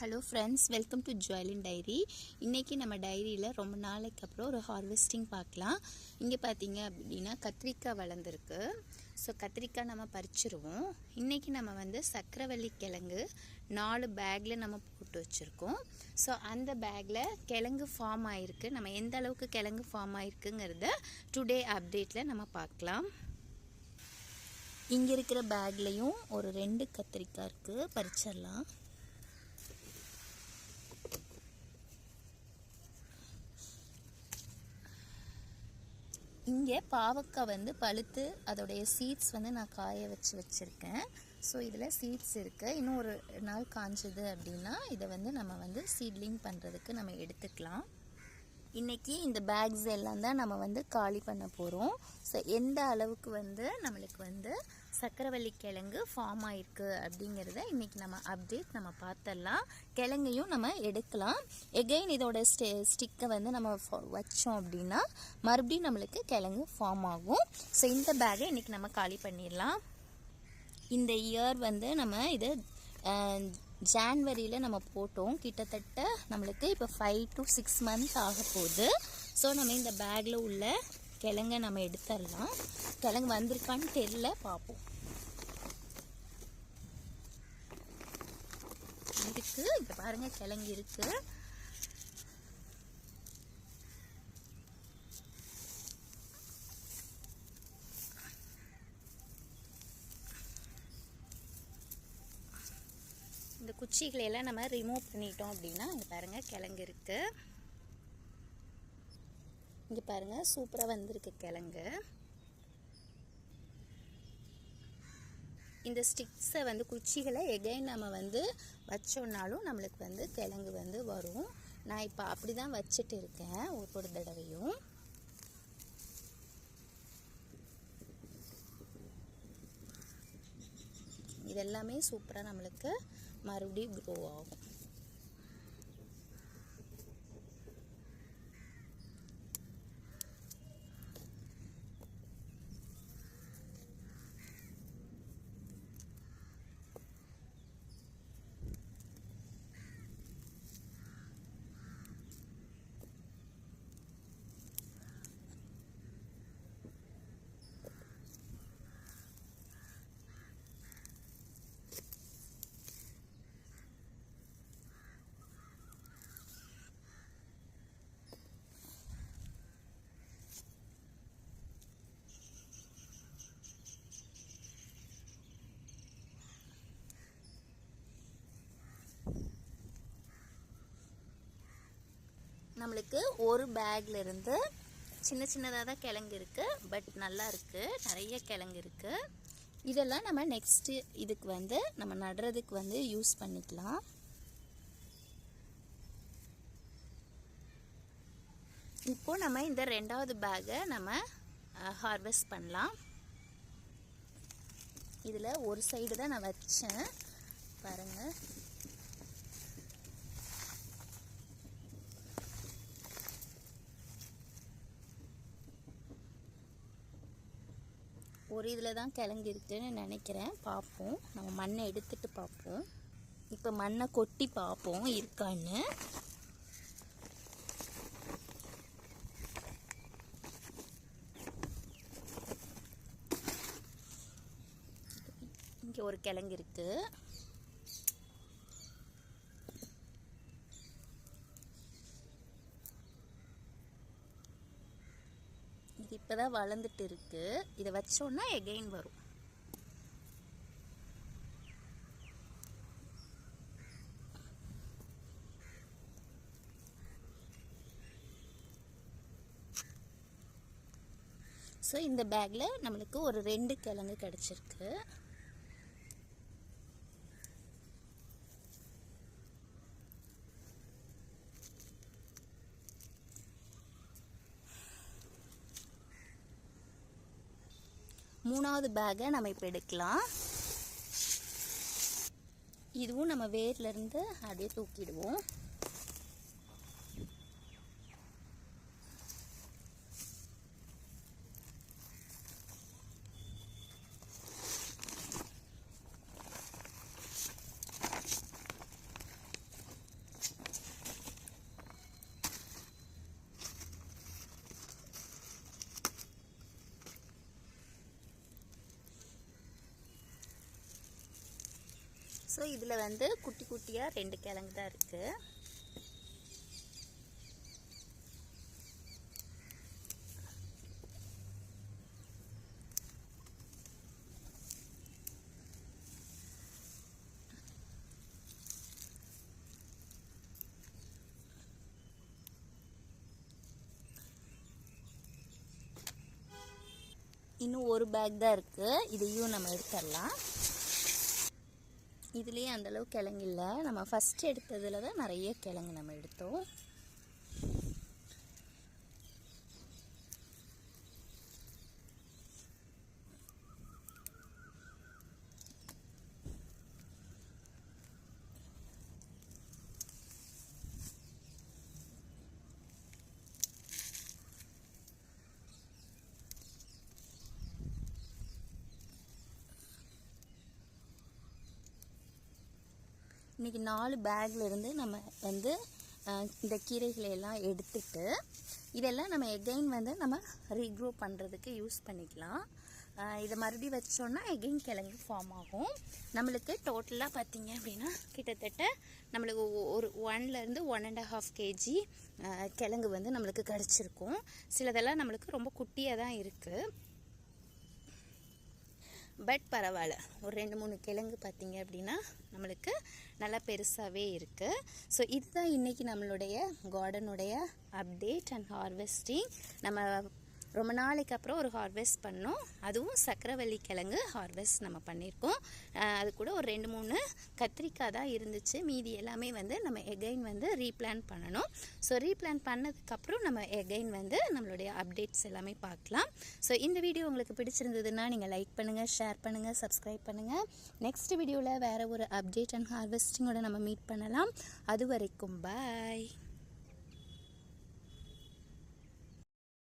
Hello friends welcome to ஜுவலின் diary இன்றைக்கி நம்ம டைரியில் ரொம்ப நாளைக்கு அப்புறம் ஒரு ஹார்வெஸ்டிங் பார்க்கலாம். இங்கே பார்த்தீங்க அப்படின்னா கத்திரிக்காய் வளர்ந்துருக்கு. ஸோ கத்திரிக்காய் நம்ம பறிச்சிருவோம். இன்றைக்கி நம்ம வந்து சக்கரவள்ளி கிழங்கு நாலு பேக்கில் நம்ம போட்டு வச்சுருக்கோம். ஸோ அந்த பேக்கில் கிழங்கு ஃபார்ம் ஆகிருக்கு நம்ம எந்த அளவுக்கு கிழங்கு ஃபார்ம் ஆகிருக்குங்கிறத டுடே அப்டேட்டில் நம்ம பார்க்கலாம். இங்கே இருக்கிற பேக்லேயும் ஒரு ரெண்டு கத்திரிக்காய் இருக்குது பறிச்சிடலாம். இங்கே பாவக்காய் வந்து பழுத்து அதோடைய சீட்ஸ் வந்து நான் காய வச்சு வச்சுருக்கேன். ஸோ இதில் சீட்ஸ் இருக்குது இன்னும் ஒரு நாள் காஞ்சது அப்படின்னா இதை வந்து நம்ம வந்து சீட்லிங் பண்ணுறதுக்கு நம்ம எடுத்துக்கலாம். இன்றைக்கி இந்த பேக்ஸ் எல்லாம் தான் நம்ம வந்து காலி பண்ண போகிறோம் ஸோ எந்த அளவுக்கு வந்து நம்மளுக்கு வந்து சக்கரவள்ளி கிழங்கு ஃபார்ம் ஆயிருக்கு அப்படிங்கிறத இன்றைக்கி நம்ம அப்டேட் நம்ம பார்த்துடலாம். கிழங்கையும் நம்ம எடுக்கலாம். எகெயின் இதோட ஸ்டே ஸ்டிக்கை வந்து நம்ம வச்சோம் அப்படின்னா மறுபடியும் நம்மளுக்கு கிழங்கு ஃபார்ம் ஆகும். ஸோ இந்த பேக்கை இன்றைக்கி நம்ம காலி பண்ணிடலாம். இந்த இயர் வந்து நம்ம இதை ஜான்வரியில் நம்ம போட்டோம். கிட்டத்தட்ட நம்மளுக்கு இப்போ ஃபைவ் டு சிக்ஸ் மந்த் ஆக போகுது. ஸோ நம்ம இந்த பேக்கில் உள்ள கிழங்க நம்ம எடுத்துடலாம். கிழங்கு வந்திருக்கான்னு தெரில பார்ப்போம். இருக்குது இப்போ பாருங்கள் கிழங்கு இருக்குது குச்சிகளையெல்லாம் குச்சிகளை எல்லாம் நம்ம ரிமூவ் பண்ணிட்டோம் அப்படின்னா இங்கே பாருங்கள் கிழங்கு இருக்குது இங்கே பாருங்கள் சூப்பராக வந்திருக்கு கிழங்கு. இந்த ஸ்டிக்ஸை வந்து குச்சிகளை எகைன் நம்ம வந்து வச்சோன்னாலும் நம்மளுக்கு வந்து கிழங்கு வந்து வரும். நான் இப்போ அப்படி தான் வச்சுட்டு இருக்கேன் ஒவ்வொரு தடவையும். இதெல்லாமே சூப்பராக நம்மளுக்கு மறுபடியும் க்ரோ ஆகும். நம்மளுக்கு ஒரு பேக்லேருந்து சின்ன சின்னதாக தான் கிழங்கு இருக்குது பட் நல்லா இருக்குது நிறைய கிழங்கு இருக்குது இதெல்லாம் நம்ம நெக்ஸ்ட்டு இதுக்கு வந்து நம்ம நடுறதுக்கு வந்து யூஸ் பண்ணிக்கலாம். இப்போது நம்ம இந்த ரெண்டாவது பேக்கை நம்ம ஹார்வெஸ்ட் பண்ணலாம். இதில் ஒரு சைடு தான் நான் வச்சேன். பாருங்கள் ஒரு இதில் தான் கிழங்கு இருக்குன்னு நினைக்கிறேன். பார்ப்போம். நம்ம மண்ணை எடுத்துட்டு பார்ப்போம். இப்போ மண்ணை கொட்டி பார்ப்போம். இருக்கான்னு. இங்கே ஒரு கிழங்கு இருக்குது இப்போ தான் வளர்ந்துட்டு இருக்கு. இதை வச்சோன்னா எகெயின் வரும். ஸோ இந்த பேக்கில் நம்மளுக்கு ஒரு ரெண்டு கிழங்கு கிடச்சிருக்கு. மூணாவது பேக்கை நம்ம இப்போ எடுக்கலாம். இதுவும் நம்ம வேர்லேருந்து அப்படியே தூக்கிடுவோம். ஸோ இதில் வந்து குட்டி குட்டியாக ரெண்டு கிழங்கு தான் இருக்குது இன்னும் ஒரு பேக் தான் இருக்குது இதையும் நம்ம எடுத்துடலாம். இதுலேயே அந்தளவு கிழங்கு இல்லை. நம்ம ஃபஸ்ட்டு எடுத்ததில் தான் நிறைய கிழங்கு நம்ம எடுத்தோம். இன்றைக்கி நாலு பேக்லேருந்து நம்ம வந்து இந்த கீரைகளை எல்லாம் எடுத்துட்டு இதெல்லாம் நம்ம எகைன் வந்து நம்ம ரீக்ரோ பண்ணுறதுக்கு யூஸ் பண்ணிக்கலாம். இதை மறுபடியும் வச்சோன்னா எகைன் கிழங்கு ஃபார்ம் ஆகும். நம்மளுக்கு டோட்டலாக பார்த்தீங்க அப்படின்னா கிட்டத்தட்ட நம்மளுக்கு ஒ- ஒரு ஒன்லேருந்து ஒன் அண்ட் ஹாஃப் கேஜி கிழங்கு வந்து நம்மளுக்கு கிடச்சிருக்கும். சிலதெல்லாம் நம்மளுக்கு ரொம்ப குட்டியாக தான் இருக்குது பட் பரவாயில்ல. ஒரு ரெண்டு மூணு கிழங்கு பார்த்தீங்க அப்படின்னா நம்மளுக்கு நல்லா பெருசாகவே இருக்குது ஸோ இதுதான் இன்றைக்கி நம்மளுடைய கார்டனுடைய அப்டேட் அண்ட் ஹார்வெஸ்டிங் நம்ம ரொம்ப நாளைக்கு அப்புறம் ஒரு ஹார்வெஸ்ட் பண்ணோம். அதுவும் சக்கரவள்ளி கிழங்கு ஹார்வெஸ்ட் நம்ம பண்ணியிருக்கோம் அது கூட ஒரு ரெண்டு மூணு கத்திரிக்காய் தான் இருந்துச்சு. மீதி எல்லாமே வந்து நம்ம எகைன் வந்து ரீப்ளான் பண்ணணும். ஸோ ரீப்ளான் பண்ணதுக்கப்புறம் நம்ம எகைன் வந்து நம்மளுடைய அப்டேட்ஸ் எல்லாமே பார்க்கலாம். ஸோ இந்த வீடியோ உங்களுக்கு பிடிச்சிருந்ததுன்னா நீங்கள் லைக் பண்ணுங்கள் ஷேர் பண்ணுங்கள் சப்ஸ்கிரைப் பண்ணுங்கள் நெக்ஸ்ட் வீடியோவில் வேறு ஒரு அப்டேட் அண்ட் ஹார்வெஸ்டிங்கோட நம்ம மீட் பண்ணலாம். அது வரைக்கும் பாய்